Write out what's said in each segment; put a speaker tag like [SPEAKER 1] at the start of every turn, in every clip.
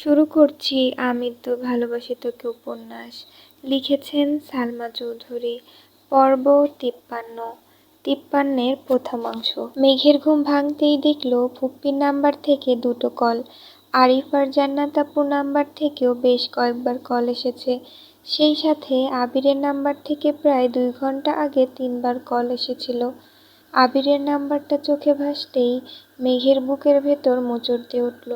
[SPEAKER 1] শুরু করছি আমি তো ভালোবাসি তোকে উপন্যাস। লিখেছেন সালমা চৌধুরী। পর্ব তিপ্পান্ন। তিপ্পান্নের প্রথমাংশ মেঘের ঘুম ভাঙতেই দেখল ফুপ্পির নাম্বার থেকে দুটো কল। আরিফ আর জান্নাতাপুর নাম্বার থেকেও বেশ কয়েকবার কল এসেছে। সেই সাথে আবিরের নাম্বার থেকে প্রায় দুই ঘণ্টা আগে তিনবার কল এসেছিল। আবিরের নাম্বারটা চোখে ভাসতেই মেঘের বুকের ভেতর মোচড় দিয়ে উঠল।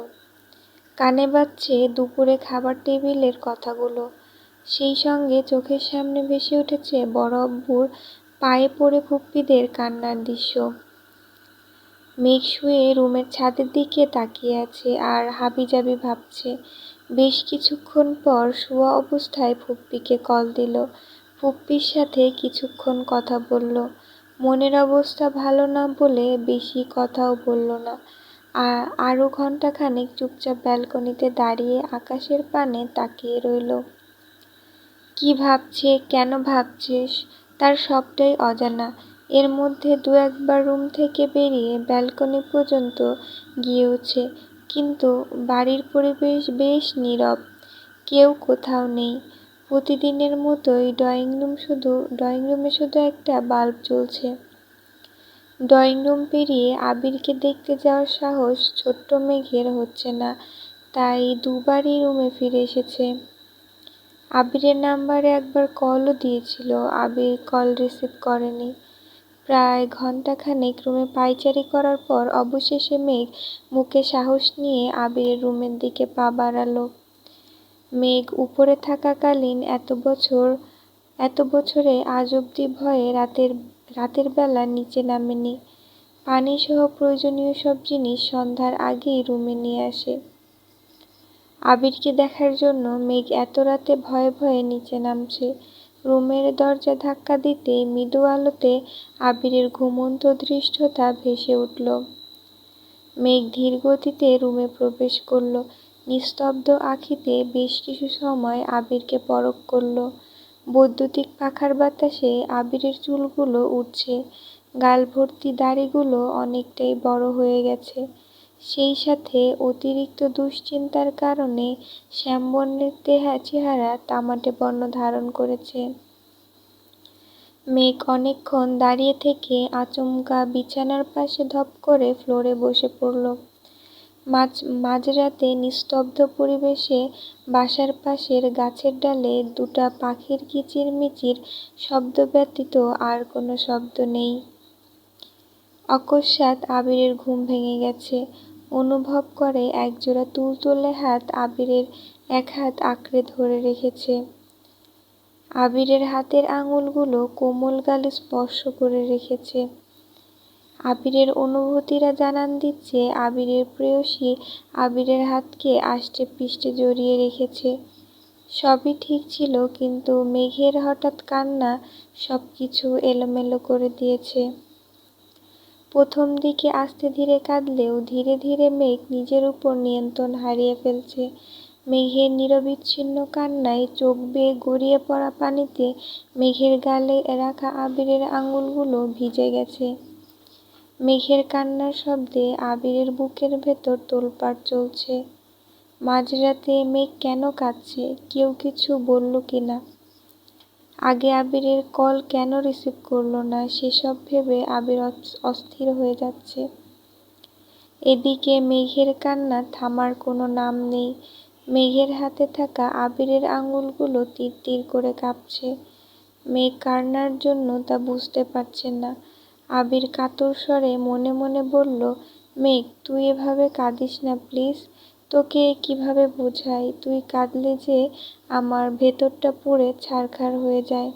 [SPEAKER 1] কানে বাজছে দুপুরে খাবার টেবিলের কথাগুলো। সেই সঙ্গে চোখের সামনে ভেসে উঠেছে বড় অব্বুর পায়ে পড়ে ফুপ্পিদের কান্নার দৃশ্য। মেঘ শুয়ে রুমের ছাদের দিকে তাকিয়ে আছে আর হাবিজাবি ভাবছে, বেশ কিছুক্ষণ পর শোয়া অবস্থায় ফুপ্পিকে কল দিল। ফুপ্পির সাথে কিছুক্ষণ কথা বলল। মনের অবস্থা ভালো না বলে বেশি কথাও বলল না। আরও ঘণ্টাখানেক চুপচাপ ব্যালকনিতে দাঁড়িয়ে আকাশের পানে তাকিয়ে রইল। কি ভাবছে? কেন ভাবছিস? তার সবটাই অজানা। এর মধ্যে দু একবার রুম থেকে বেরিয়ে ব্যালকনি পর্যন্ত গিয়েওছে কিন্তু বাড়ির পরিবেশ বেশ নীরব। কেউ কোথাও নেই। প্রতিদিনের মতোই ড্রয়িং রুম শুধু, ড্রয়িং রুমে শুধু একটা বাল্ব জ্বলছে। ড্রয়িং রুম পেরিয়ে আবিরকে দেখতে যাওয়ার সাহস ছোট্ট মেঘের হচ্ছে না, তাই দুবারই রুমে ফিরে এসেছে। আবিরের নাম্বারে একবার কলও দিয়েছিল, আবির কল রিসিভ করেনি। প্রায় ঘন্টাখানেক রুমে পাইচারি করার পর অবশেষে মেঘ মুখে সাহস নিয়ে আবিরের রুমের দিকে পা বাড়ালো। মেঘ উপরে থাকাকালীন এত বছর, এত বছরে আজ অবধি ভয়ে রাতের রাতের বেলা নিচে নামেনি। পানিসহ প্রয়োজনীয় সব জিনিস সন্ধ্যার আগেই রুমে নিয়ে আসে। আবিরকে দেখার জন্য মেঘ এত রাতে ভয়ে ভয়ে নিচে নামছে। রুমের দরজা ধাক্কা দিতে মৃদু আলোতে আবিরের ঘুমন্ত দৃষ্টতা ভেসে উঠল। মেঘ ধীর গতিতে রুমে প্রবেশ করল। নিস্তব্ধ আখিতে বেশ কিছু সময় আবিরকে পরখ করল। বৈদ্যুতিক পাখার বাতাসে আবিরের চুলগুলো উঠছে গাল ভর্তি দাড়িগুলো অনেকটাই বড় হয়ে গেছে। সেই সাথে অতিরিক্ত দুশ্চিন্তার কারণে শ্যামবর্ণের দেহা চেহারা তামাটে বর্ণ ধারণ করেছে। মেঘ অনেকক্ষণ দাঁড়িয়ে থেকে আচমকা বিছানার পাশে ধপ করে ফ্লোরে বসে পড়ল। মাঝ, মাঝরাতে নিস্তব্ধ পরিবেশে বাসার পাশের গাছের ডালে দুটা পাখির কিচিরমিচির শব্দ ব্যতীত আর কোনো শব্দ নেই। অকস্মাৎ আবিরের ঘুম ভেঙে গেছে। অনুভব করে একজোড়া তুলতুলে হাত আবিরের এক হাত আঁকড়ে ধরে রেখেছে। আবিরের হাতের আঙুলগুলো কোমল গালে স্পর্শ করে রেখেছে। আবিরের অনুভূতিরা জানান দিচ্ছে আবিরের প্রেয়সী আবিরের হাতকে আষ্টে পিষ্টে জড়িয়ে রেখেছে। সবই ঠিক ছিল, কিন্তু মেঘের হঠাৎ কান্না সব কিছু এলোমেলো করে দিয়েছে। প্রথম দিকে আস্তে ধীরে কাঁদলেও ধীরে ধীরে মেঘ নিজের উপর নিয়ন্ত্রণ হারিয়ে ফেলছে। মেঘের নিরবিচ্ছিন্ন কান্নায় চোখ বেয়ে গড়িয়ে পড়া পানিতে মেঘের গালে রাখা আবিরের আঙুলগুলো ভিজে গেছে। মেঘের কান্নার শব্দে আবিরের বুকের ভেতর তোলপাড় চলছে। মাঝরাতে মেঘ কেন কাঁদছে, কেউ কিছু বলল কি না আগে আবিরের কল কেন রিসিভ করল না, সেসব ভেবে আবির অস্থির হয়ে যাচ্ছে। এদিকে মেঘের কান্না থামার কোনো নাম নেই। মেঘের হাতে থাকা আবিরের আঙুলগুলো তীর তীর করে কাঁপছে। মেঘ কান্নার জন্য তা বুঝতে পারছে না। আবির কাতর স্বরে মনে মনে বলল, মেঘ, তুই এভাবে কাঁদিস না, প্লিজ। তোকে কীভাবে বোঝাই? তুই কাঁদলে যে আমার ভেতরটা পুড়ে ছারখার হয়ে যায়।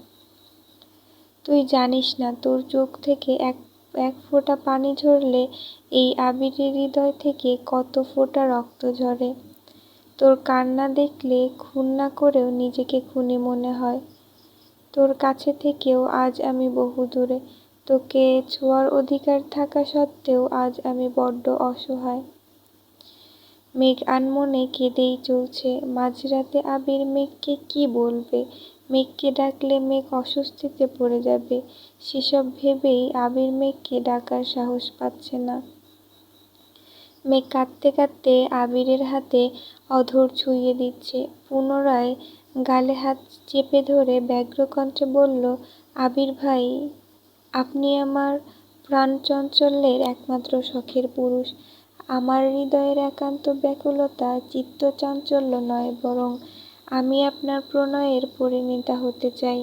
[SPEAKER 1] তুই জানিস না, তোর চোখ থেকে এক এক ফোঁটা পানি ঝরলে এই আবিরের হৃদয় থেকে কত ফোঁটা রক্ত ঝরে। তোর কান্না দেখলে খুন না করেও নিজেকে খুনি মনে হয়। তোর কাছে থেকেও আজ আমি বহু দূরে তোকে ছোঁয়ার অধিকার থাকা সত্ত্বেও আজ আমি বড্ড অসহায়। মেঘ আনমনে কেঁদেই চলছে। মাঝরাতে আবির মেঘকে কি বলবে? মেঘকে ডাকলে মেঘ অস্বস্তিতে পড়ে যাবে। সেসব ভেবেই আবির মেঘকে ডাকার সাহস পাচ্ছে না। মেঘ কাঁদতে কাঁদতে আবিরের হাতে অধর ছুঁয়ে দিচ্ছে। পুনরায় গালে হাত চেপে ধরে ব্যগ্র কণ্ঠে বলল, আবির ভাই আপনি আমার প্রাণ প্রাণচঞ্চল্যের একমাত্র শখের পুরুষ। আমার হৃদয়ের একান্ত ব্যাকুলতা চিত্তচাঞ্চল্য নয়, বরং আমি আপনার প্রণয়ের পরিণীতা হতে চাই।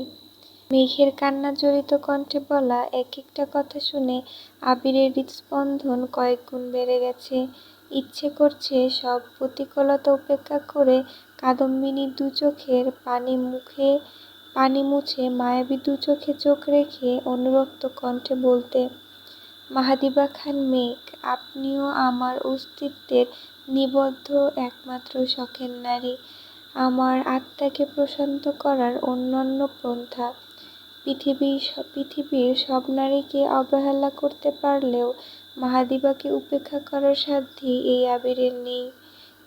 [SPEAKER 1] মেঘের কান্না জড়িত কণ্ঠে বলা এক একটা কথা শুনে আবিরের হৃদস্পন্দন কয়েক গুণ বেড়ে গেছে। ইচ্ছে করছে সব প্রতিকূলতা উপেক্ষা করে কাদম্বিনীর দু চোখের পানি মুখে পানি মুছে মায়াবী দু চোখে চোখ রেখে অনুরক্ত কণ্ঠে বলতে, মাহাদিবা খান মেঘ, আপনিও আমার অস্তিত্বের নিবদ্ধ একমাত্র শখের নারী। আমার আত্মাকে প্রশান্ত করার অন্যান্য পন্থা। পৃথিবীর পৃথিবীর সব নারীকে অবহেলা করতে পারলেও মাহাদিবাকে উপেক্ষা করার সাধ্যি এই আবিরের নেই।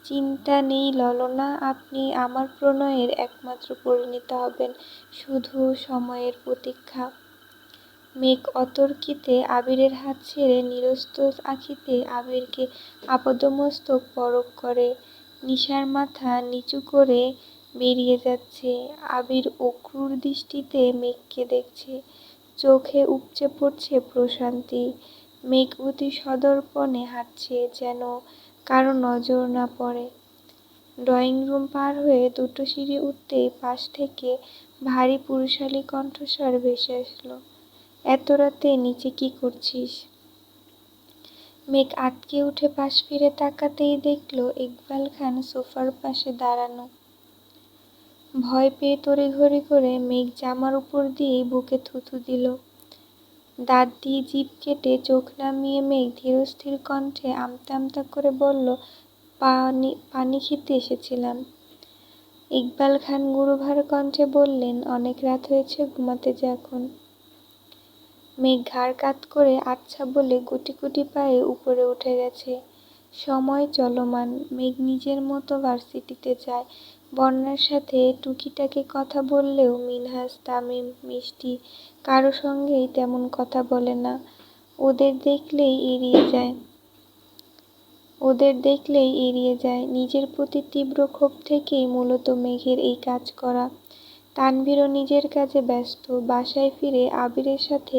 [SPEAKER 1] চিন্তা নেই ললনা, আপনি আমার প্রণয়ের একমাত্র পরিণীত হবেন শুধু সময়ের প্রতীক্ষা। মেঘ অতর্কিতে আবিরের হাত ছেড়ে নিরস্ত আখিতে আবিরকে আপাদমস্তক পরক করে, নিশার মাথা নিচু করে বেরিয়ে যাচ্ছে। আবির অক্রুর দৃষ্টিতে মেঘকে দেখছে। চোখে উপচে পড়ছে প্রশান্তি। মেঘ অতি সদর্পণে হাঁটছে যেন কারও নজর না পড়ে। ড্রয়িং রুম পার হয়ে দুটো সিঁড়ি উঠতেই পাশ থেকে ভারী পুরুষালী কণ্ঠস্বর ভেসে আসলো, এত রাতে নিচে কি করছিস? মেঘ আটকে উঠে পাশ ফিরে তাকাতেই দেখল ইকবাল খান সোফার পাশে দাঁড়ানো। ভয় পেয়ে তড়িঘড়ি করে মেঘ জামার উপর দিয়েই বুকে থুথু দিল। দাঁত দিয়ে জিভ কেটে চোখ নামিয়ে মেঘ ধীরস্থির কণ্ঠে আমতা আমতা করে বলল, পানি পানি খেতে এসেছিলাম। ইকবাল খান গুরুভার কণ্ঠে বললেন, অনেক রাত হয়েছে, ঘুমাতে যা এখন। মেঘ ঘাড় কাত করে আচ্ছা বলে গুটি গুটি পায়ে উপরে উঠে গেছে। সময় চলমান, মেঘ নিজের মতো ভার্সিটিতে যায়। বন্যার সাথে টুকিটাকি কথা বললেও মিনহাজ তামিম, মিষ্টি কারও সঙ্গেই তেমন কথা বলে না। ওদের দেখলেই এড়িয়ে যায়। ওদের দেখলেই এড়িয়ে যায়। নিজের প্রতি তীব্র ক্ষোভ থেকেই মূলত মেঘের এই কাজ করা। তানভীরও নিজের কাজে ব্যস্ত। বাসায় ফিরে আবিরের সাথে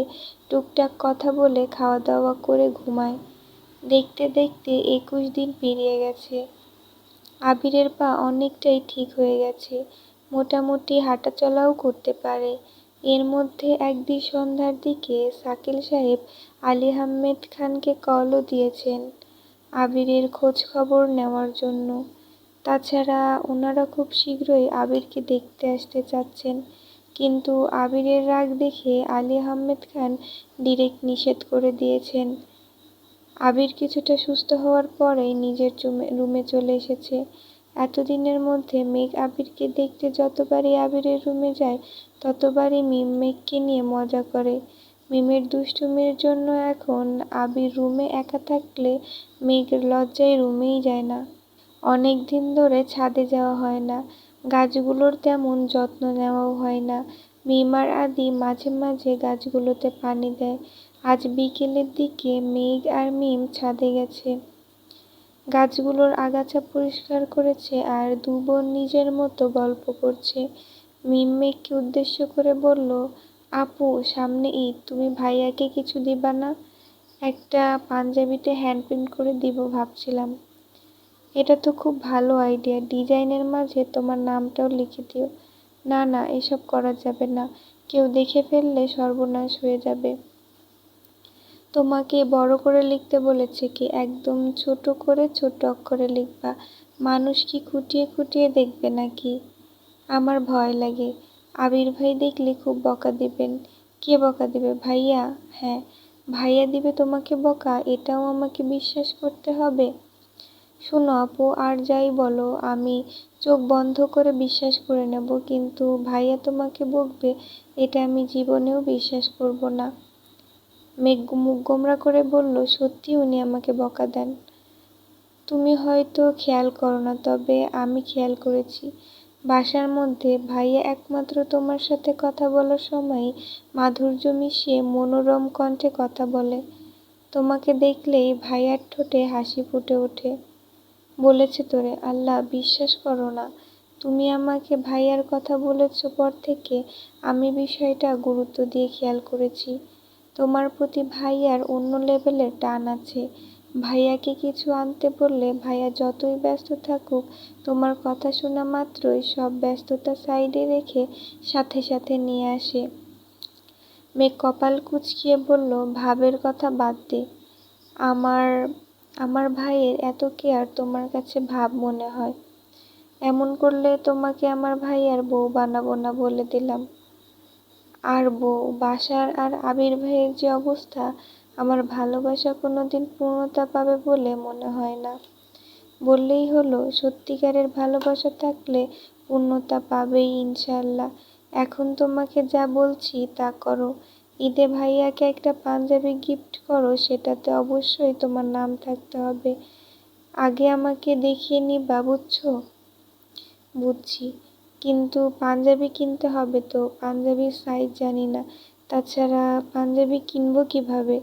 [SPEAKER 1] টুকটাক কথা বলে খাওয়া দাওয়া করে ঘুমায়। দেখতে দেখতে একুশ দিন পেরিয়ে গেছে। আবিরের পা অনেকটাই ঠিক হয়ে গেছে। মোটামুটি হাঁটাচলাও করতে পারে। এর মধ্যে একদিন সন্ধ্যার দিকে শাকিল সাহেব আলী আহমেদ খানকে কলও দিয়েছেন আবিরের খোঁজ খবর নেওয়ার জন্য। তাছাড়া ওনারা খুব শীঘ্রই আবিরকে দেখতে আসতে চাচ্ছেন। কিন্তু আবিরের রাগ দেখে আলী আহমেদ খান ডিরেক্ট নিষেধ করে দিয়েছেন। আবির কিছুটা সুস্থ হওয়ার পরেই নিজের রুমে চলে এসেছে। এতদিনের মধ্যে মেঘ আবিরকে দেখতে যতবারই আবিরের রুমে যায়, ততবারই মিম মেঘকে নিয়ে মজা করে। মিমের দুষ্টুমির জন্য এখন আবির রুমে একা থাকলে মেঘ লজ্জায় রুমেই যায় না। অনেক দিন ধরে ছাদে যাওয়া হয় না। গাছগুলোর তেমন যত্ন নেওয়াও হয় না। মিমার আদি মাঝে মাঝে গাছগুলোতে পানি দেয়। আজ বিকেলের দিকে মেঘ আর মিম ছাদে গেছে। গাছগুলোর আগাছা পরিষ্কার করেছে আর দু বোন নিজের মতো গল্প করছে। মিম মেঘকে উদ্দেশ্য করে বলল, আপু, সামনে ঈদ, তুমি ভাইয়াকে কিছু দিবা না? একটা পাঞ্জাবিতে হ্যান্ড প্রিন্ট করে দিব ভাবছিলাম। এটা তো খুব ভালো আইডিয়া, ডিজাইনের মাঝে তোমার নামটাও লিখে দিও। না না, এসব করা যাবে না। কেউ দেখে ফেললে সর্বনাশ হয়ে যাবে। তোমাকে বড় করে লিখতে বলেছে কি, একদম ছোট করে ছোট অক্ষরে লিখবা। মানুষ কি খুঁটিয়ে খুঁটিয়ে দেখবে নাকি? আমার ভয় লাগে। আবির ভাই দেখলে খুব বকা দিবেন। কে বকা দিবে, ভাইয়া? হ্যাঁ ভাইয়া দিবে তোমাকে বকা, এটাও আমাকে বিশ্বাস করতে হবে। শোনো আপু, আর যাই বলো, আমি চোখ বন্ধ করে বিশ্বাস করে নেব, কিন্তু ভাইয়া তোমাকে বকবে, এটা আমি জীবনেও বিশ্বাস করব না। মেঘ মুখ গোমরা করে বলল, সত্যি উনি আমাকে বকা দেন। তুমি হয়তো খেয়াল করো না তবে আমি খেয়াল করেছি। বাসার মধ্যে ভাইয়া একমাত্র তোমার সাথে কথা বলার সময় মাধুর্য মিশিয়ে মনোরম কণ্ঠে কথা বলে, তোমাকে দেখলেই ভাইয়ার ঠোঁটে হাসি ফুটে ওঠে। বলেছে তোরে, আল্লাহ, বিশ্বাস করো না, তুমি আমাকে ভাইয়ার কথা বলেছ পর থেকে আমি বিষয়টা গুরুত্ব দিয়ে খেয়াল করেছি। তোমার প্রতি ভাইয়ার অন্য লেভেলের টান আছে। ভাইয়াকে কিছু আনতে বললে ভাইয়া যতই ব্যস্ত থাকুক, তোমার কথা শোনা মাত্রই সব ব্যস্ততা সাইডে রেখে সাথে সাথে নিয়ে আসে। মেয়ে কপাল কুচকিয়ে বলল, ভাবের কথা বাদ দে। আমার আমার ভাইয়ের এত কেয়ার তোমার কাছে ভাব মনে হয়। এমন করলে তোমাকে আমার ভাইয়ার বউ বানাবো না বলে দিলাম। আর বউ, বাসার আর আবির ভাইয়ের যে অবস্থা, আমার ভালোবাসা কোনো দিন পূর্ণতা পাবে বলে মনে হয় না। বললেই হলো, সত্যিকারের ভালোবাসা থাকলে পূর্ণতা পাবেই ইনশাল্লাহ এখন তোমাকে যা বলছি তা করো। ঈদে ভাইয়াকে একটা পাঞ্জাবি গিফট করো, সেটাতে অবশ্যই তোমার নাম থাকতে হবে। আগে আমাকে দেখিয়ে নিবা, বুঝছ? বুঝছি। কিন্তু পাঞ্জাবি কিনতে হবে তো? পাঞ্জাবির সাইজ জানি না। তাছাড়া পাঞ্জাবি কিনবো কীভাবে?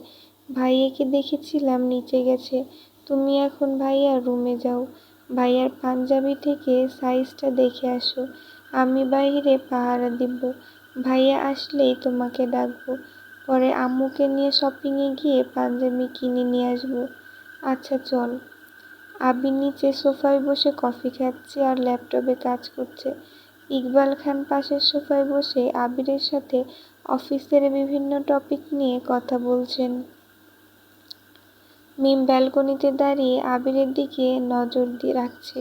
[SPEAKER 1] ভাইয়াকে দেখেছিলাম, নিচে গেছে। তুমি এখন ভাইয়ার রুমে যাও। ভাইয়ার পাঞ্জাবি থেকে সাইজটা দেখে আসো। আমি বাইরে পাহারা দিব। ভাইয়া আসলেই তোমাকে ডাকবো। পরে আম্মুকে নিয়ে শপিংয়ে গিয়ে পাঞ্জাবি কিনে নিয়ে আসব। আচ্ছা চল। আবির নিচে সোফায় বসে কফি খাচ্ছে আর ল্যাপটপে কাজ করছে। ইকবাল খান পাশের সোফায় বসে আবিরের সাথে অফিসের বিভিন্ন টপিক নিয়ে কথা বলছেন। মিম ব্যালকনিতে দাঁড়িয়ে আবিরের দিকে নজর দিয়ে রাখছে।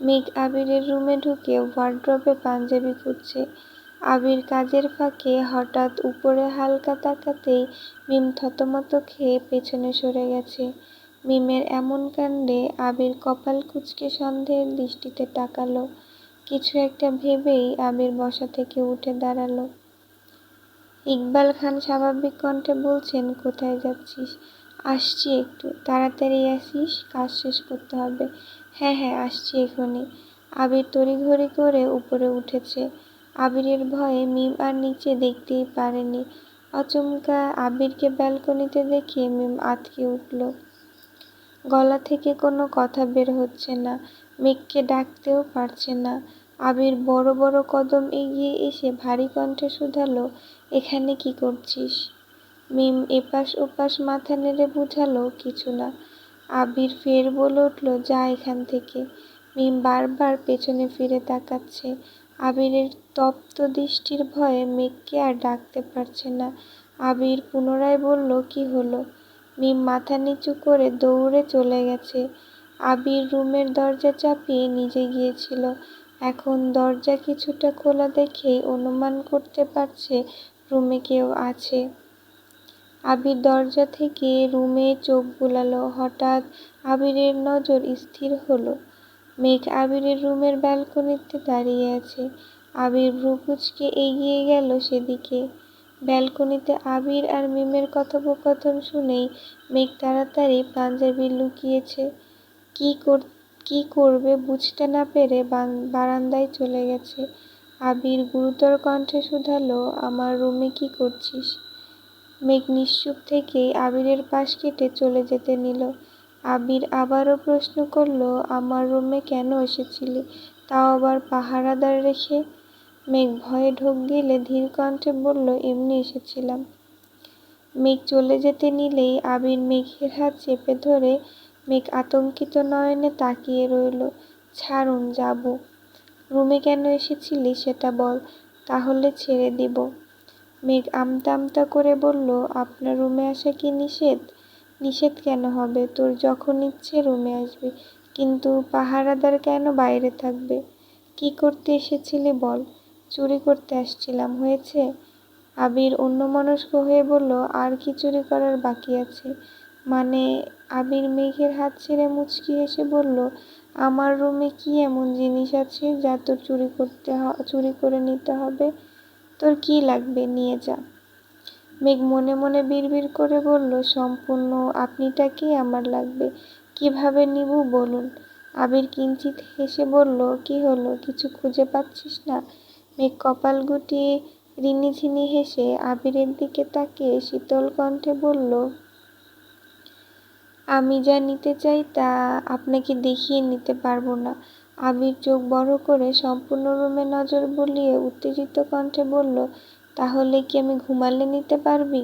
[SPEAKER 1] মেঘ আবিরের রুমে ঢুকে ওয়ার্ড্রপে পাঞ্জাবি খুঁজছে। আবির কাজের ফাঁকে হঠাৎ উপরে হালকা তাকাতেই মিম থতমত খেয়ে পেছনে সরে গেছে। মিমের এমন কাণ্ডে আবির কপাল কুচকে সন্দেহের দৃষ্টিতে তাকালো। কিছু একটা ভেবেই আবির বসা থেকে উঠে দাঁড়াল। ইকবাল খান স্বাভাবিক কণ্ঠে বলছেন, কোথায় যাচ্ছিস? আসছি একটু, তাড়াতাড়ি আসিস, কাজ শেষ করতে হবে। হ্যাঁ হ্যাঁ আসছি এখনই। আবির তড়িঘড়ি করে উপরে উঠেছে। আবিরের ভয়ে মিম আর নিচে দেখতেই পারেনি। অচমকা আবিরকে ব্যালকনিতে দেখে মিম আতকে উঠল। গলা থেকে কোনো কথা বের হচ্ছে না। মেঘকে ডাকতেও পারছে না। আবির বড় বড় কদম এগিয়ে এসে ভারী কণ্ঠে শুধালো, এখানে কি করছিস? মিম এপাশ ওপাশ মাথা নেড়ে বুঝালো, কিছু না। আবির ফের বলে উঠল, যা এখান থেকে। মিম বারবার পেছনে ফিরে তাকাচ্ছে। আবিরের তপ্ত দৃষ্টির ভয়ে মেঘকে আর ডাকতে পারছে না। আবির পুনরায় বলল, কি হলো? মিম মাথা নিচু করে দৌড়ে চলে গেছে। আবির রুমের দরজা চাপিয়ে নিজে গিয়েছিল। এখন দরজা কিছুটা খোলা দেখেই অনুমান করতে পারছে রুমে কেউ আছে। আবির দরজা থেকে রুমে চোখ বুলালো। হঠাৎ আবিরের নজর স্থির হলো। মেঘ আবিরের রুমের ব্যালকনিতে দাঁড়িয়ে আছে। আবির ভ্রুকুচকে এগিয়ে গেল সেদিকে। ব্যালকনিতে আবির আর মিমের কথোপকথন শুনেই মেঘ তাড়াতাড়ি পাঞ্জাবি লুকিয়েছে। কি কর কি করবে বুঝতে না পেরে বারান্দায় চলে গেছে। আবির গুরুতর কণ্ঠে শুধালো, আমার রুমে কি করছিস? মেঘ নিশ্চুপ থেকেই আবিরের পাশ কেটে চলে যেতে নিল। আবির আবারও প্রশ্ন করল, আমার রুমে কেন এসেছিলি? তাও আবার পাহারাদার রেখে? মেঘ ভয়ে ঢোক গেলে ধীর কণ্ঠে বলল, এমনি এসেছিলাম। মেঘ চলে যেতে নিলেই আবির মেঘের হাত চেপে ধরে মেঘ আতঙ্কিত নয়নে তাকিয়ে রইল। ছাড়ুন, যাব। রুমে কেন এসেছিলি সেটা বল, তাহলে ছেড়ে দিব। মেঘ আমতা আমতা করে বলল, আপনার রুমে আসা কি নিষেধ? নিষেধ কেন হবে? তোর যখন ইচ্ছে রুমে আসবি। কিন্তু পাহারাদার কেন বাইরে থাকবে? কি করতে এসেছিলি বল? চুরি করতে আসছিলাম, হয়েছে? আবির অন্যমনস্ক হয়ে বলল, আর কি চুরি করার বাকি আছে? মানে আবির মেঘের হাত ছেড়ে মুচকি এসে বলল, আমার রুমে কি এমন জিনিস আছে যা তোর চুরি করতে চুরি করে নিতে হবে? তোর কি লাগবে? নিয়ে যা। মেঘ মনে মনে বিড়বিড় করে বলল, সম্পূর্ণ আপনিটাকেই আমার লাগবে? কীভাবে নিব বলুন? আবির কিঞ্চিত হেসে বলল, কি হলো? কিছু খুঁজে পাচ্ছিস না? মেঘ কপাল গুটিয়ে রিনিঝিনি হেসে আবিরের দিকে তাকিয়ে শীতল কণ্ঠে বলল আমি যা নিতে চাই তা আপনাকে দেখিয়ে নিতে পারব না। আবির চোখ বড় করে সম্পূর্ণ রুমে নজর বুলিয়ে উত্তেজিত কণ্ঠে বলল, তাহলে কি আমি ঘুমালে নিতে পারবি?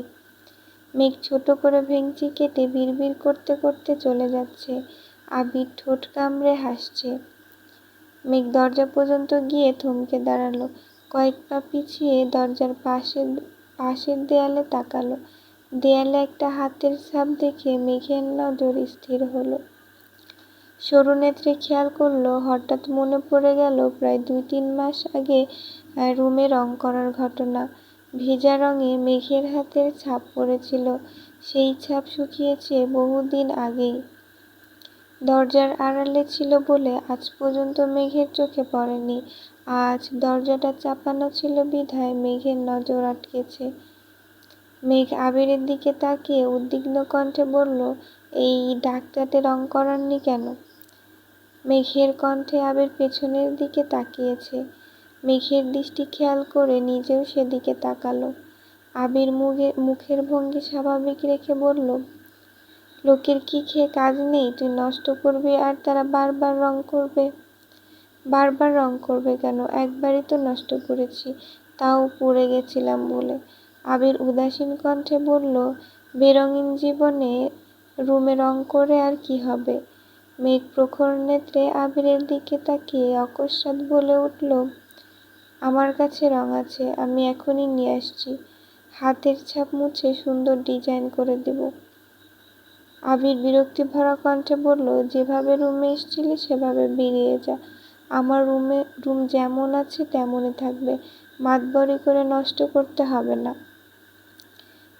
[SPEAKER 1] মেঘ ছোট করে ভেঙচি কেটে বিড়বিড় করতে করতে চলে যাচ্ছে। আবির ঠোঁট কামড়ে হাসছে। মেঘ দরজা পর্যন্ত গিয়ে থমকে দাঁড়াল। কয়েক পা পিছিয়ে দরজার পাশে পাশের দেয়ালে তাকালো। দেয়ালে একটা হাতের ছাপ দেখে মেঘের নজর স্থির হলো। সরু নেত্রে খেয়াল করল, হঠাৎ মনে পড়ে গেল, প্রায় দুই তিন মাস আগে রুমে রং করার ঘটনা। ভেজা রঙে মেঘের হাতের ছাপ পড়েছিল, সেই ছাপ শুকিয়েছে বহুদিন আগেই। দরজার আড়ালে ছিল বলে আজ পর্যন্ত মেঘের চোখে পড়েনি। আজ দরজাটা চাপানো ছিল বিধায় মেঘের নজর আটকেছে। মেঘ আবিরের দিকে তাকিয়ে উদ্বিগ্ন কণ্ঠে বলল, এই ডাক্তারতে রং করাননি কেন? মেঘের কণ্ঠে আবির পেছনের দিকে তাকিয়েছে। মেঘের দৃষ্টি খেয়াল করে নিজেও সেদিকে তাকালো। আবির মুখে মুখের ভঙ্গি স্বাভাবিক রেখে বলল, লোকের কি খেয়ে কাজ নেই? তুই নষ্ট করবি আর তারা বারবার রং করবে। বারবার রং করবে কেন? একবারই তো নষ্ট করেছি। তাও পড়ে গেছিলাম বলে। আবির উদাসীন কণ্ঠে বলল, বেরঙিন জীবনে রুমে রং করে আর কি হবে? মেঘ প্রখর নেত্রে আবিরের দিকে তাকিয়ে অকস্মাৎ বলে উঠল, আমার কাছে রং আছে, আমি এখনই নিয়ে আসছি। হাতের ছাপ মুছে সুন্দর ডিজাইন করে দেব। আবির বিরক্তি ভরা কণ্ঠে বলল, যেভাবে রুমে এসেছিলি, সেভাবে বেরিয়ে যা। আমার রুমে, রুম যেমন আছে, তেমনই থাকবে। মাতবরি করে নষ্ট করতে হবে না।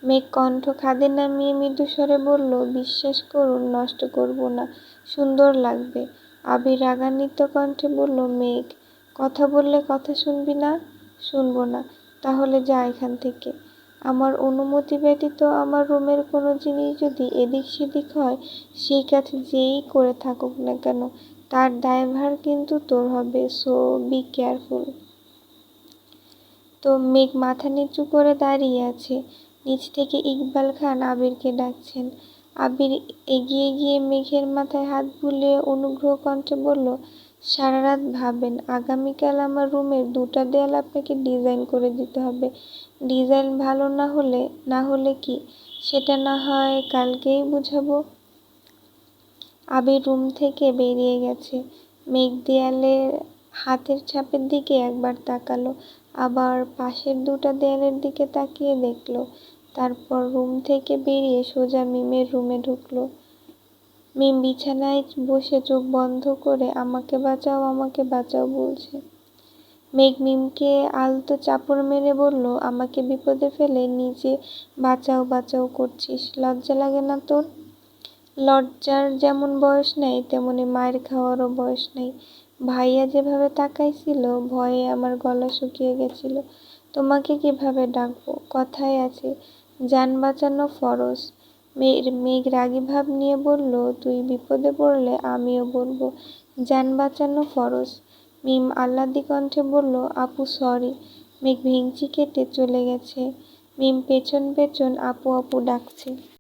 [SPEAKER 1] মেঘ কণ্ঠ খাদে নামিয়ে মৃদু স্বরে বলল, বিশ্বাস করুন, নষ্ট করব না, সুন্দর লাগবে। আবির রাগান্বিত কণ্ঠে বলল, মেঘ, কথা বললে কথা শুনবি না? শুনব না, তাহলে যা এখান থেকে। আমার অনুমতি ব্যতীত আমার রুমের কোনো জিনিস যদি এদিক সেদিক হয়, সেই কাজ যেই করে থাকুক না কেন, তার দায়ভার কিন্তু তোর হবে, সো বি কেয়ারফুল। তো মেঘ মাথা নিচু করে দাঁড়িয়ে আছে। নিচ থেকে ইকবাল খান আবিরকে ডাকছেন। আবির এগিয়ে গিয়ে মেঘের মাথায় হাত বুলিয়ে অনুগ্রহ কণ্ঠে বলল, সারা রাত ভাবেন, আগামীকাল আমার রুমের দুটা দেয়াল আপনাকে ডিজাইন করে দিতে হবে। ডিজাইন ভালো না হলে না হলে কি? সেটা না হয় কালকেই বুঝাবো। আবির রুম থেকে বেরিয়ে গেছে। মেঘ দেয়ালের হাতের ছাপের দিকে একবার তাকালো, আবার পাশের দুটা দেয়ালের দিকে তাকিয়ে দেখল। তারপর রুম থেকে বেরিয়ে সোজা মিমের রুমে ঢুকলো। মিম বিছানায় বসে চোখ বন্ধ করে আমাকে বাঁচাও আমাকে বাঁচাও বলছে। মেঘ মিমকে আলতো চাপড় মেরে বলল, আমাকে বিপদে ফেলে, নিজে বাঁচাও বাঁচাও করছিস। লজ্জা লাগে না তোর? লজ্জার যেমন বয়স নেই, তেমনি মায়ের খাওয়ারও বয়স নেই। ভাইয়া যেভাবে তাকাইছিল, ভয়ে আমার গলা শুকিয়ে গেছিল। তোমাকে কীভাবে ডাকবো? কথায় আছে যান বাঁচানো ফরজ। মেয়ের মেঘ রাগী ভাব নিয়ে বলল, তুই বিপদে পড়লে আমিও বলব, যান বাঁচানো ফরজ। মিম আহ্লাদি কণ্ঠে বলল, আপু, সরি, মেঘ ভেঙচি কেটে চলে গেছে। মিম পেছন পেছন আপু আপু ডাকছে।